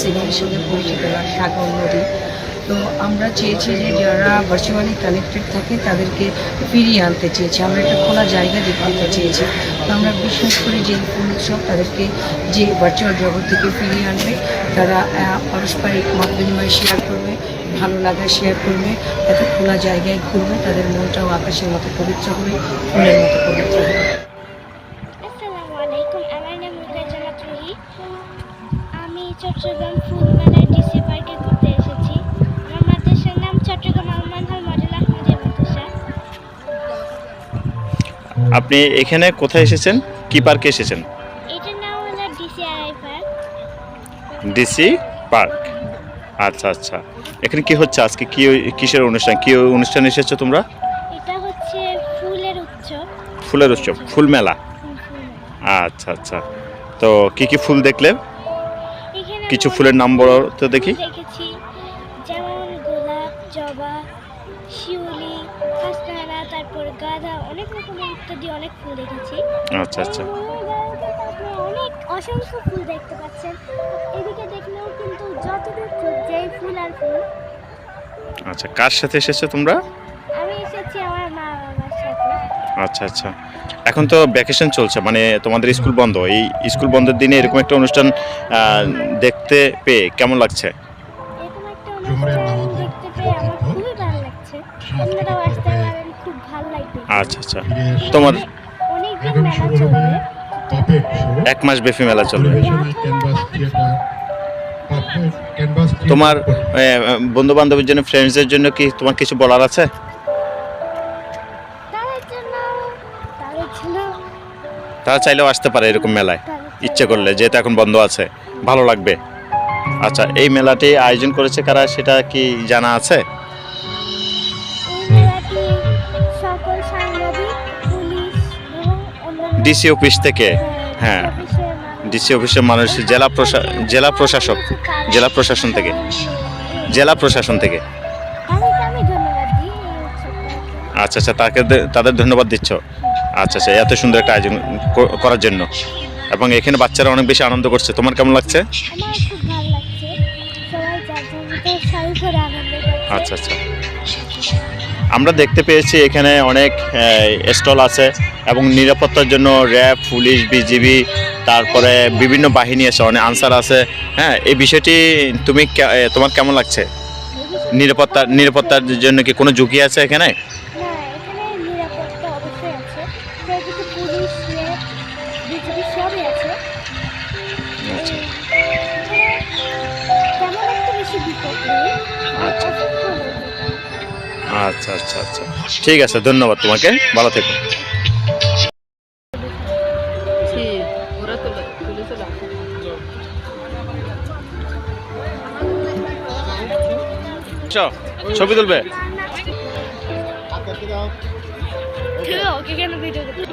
সিনেমার সঙ্গে পরিচিত সাগর নদী। তো আমরা চেয়েছি যে যারা ভার্চুয়ালি কানেক্টেড থাকে, তাদেরকে ফিরিয়ে আনতে চেয়েছি। আমরা একটা খোলা জায়গা দেখাতে চেয়েছি। তো আমরা বিশ্বাস করি যে উৎসব তাদেরকে যে ভার্চুয়াল জগৎ থেকে ফিরিয়ে আনবে, তারা পারস্পরিক মত বিনিময় শেয়ার করবে, ভালো লাগা শেয়ার করবে একটা খোলা জায়গায় ঘুরবে, তাদের মনটাও আকাশের মতো পবিত্র হবে, ফুলের মতো পবিত্র হবে। চট্টগ্রাম ফুলমেলায় ডিসি পার্কে ঘুরতে এসেছি। আমার মাদ্রাসার নাম চট্টগ্রাম আলমানহাল মডেল আহমদিয়া মাদ্রাসা। আপনি এখানে কোথায় এসেছেন? কি পার্কে এসেছেন? এটার নাম হলো ডিসিআরআই পার্ক। DC park. আচ্ছা আচ্ছা। এখানে কি হচ্ছে? আজকে কি কিসের অনুষ্ঠান? কি অনুষ্ঠান এসেছ তোমরা? এটা হচ্ছে ফুলের উৎসব। ফুলের উৎসব ফুল মেলা। আচ্ছা আচ্ছা। তো কি কি ফুল দেখলে কিছু ফুলের নাম বলো তো দেখি। যেমন গোলাপ জবা শিউলি তারপর গাঁদা অনেক রকমের ইত্যাদি অনেক ফুল আচ্ছা আচ্ছা। অনেক অসংখ্য ফুল দেখতে পাচ্ছেন। এদিকে দেখলেও কিন্তু যতদূর চোখ যেই ফুল আর ফুল। আচ্ছা কার সাথে এসেছ তোমরা? আমি এসেছি আমার মা বাবার সাথে। আচ্ছা আচ্ছা। এখন তো ভ্যাকেশন চলছে মানে তোমাদের স্কুল বন্ধ। এই স্কুল বন্ধের দিনে এরকম একটা অনুষ্ঠান দেখতে পেয়ে কেমন লাগছে? আচ্ছা আচ্ছা। তোমার এক মাস ব্যাপী মেলা চলবে। তোমার তোমার বন্ধু বান্ধবের জন্য ফ্রেন্ডসদের জন্য কি তোমার কিছু বলার আছে? তারা চাইলেও আসতে পারে এরকম মেলায়। ইচ্ছে করলে যেহেতু এখন বন্ধ আছে ভালো লাগবে। আচ্ছা এই মেলাটি আয়োজন করেছে কারা সেটা কি জানা আছে? ডিসি অফিস থেকে হ্যাঁ ডিসি অফিসের মানুষ জেলা প্রশা জেলা প্রশাসক জেলা প্রশাসন থেকে জেলা প্রশাসন থেকে। আচ্ছা আচ্ছা তাকে তাদের ধন্যবাদ দিচ্ছ। আচ্ছা আচ্ছা এত সুন্দর একটা আয়োজন করার জন্য। এবং এখানে বাচ্চারা অনেক বেশি আনন্দ করছে। তোমার কেমন লাগছে? আচ্ছা আচ্ছা। আমরা দেখতে পেয়েছি এখানে অনেক স্টল আছে এবং নিরাপত্তার জন্য র্যাব পুলিশ বিজিবি তারপরে বিভিন্ন বাহিনী আছে অনেক আনসার আছে। হ্যাঁ এই বিষয়টি তুমি তোমার কেমন লাগছে? নিরাপত্তা নিরাপত্তার জন্য কি কোনো ঝুঁকি আছে এখানে? আচ্ছা আচ্ছা আচ্ছা। ঠিক আছে ধন্যবাদ তোমাকে। ভালো থেকো. ছবি তুলবে? কেন ভিডিও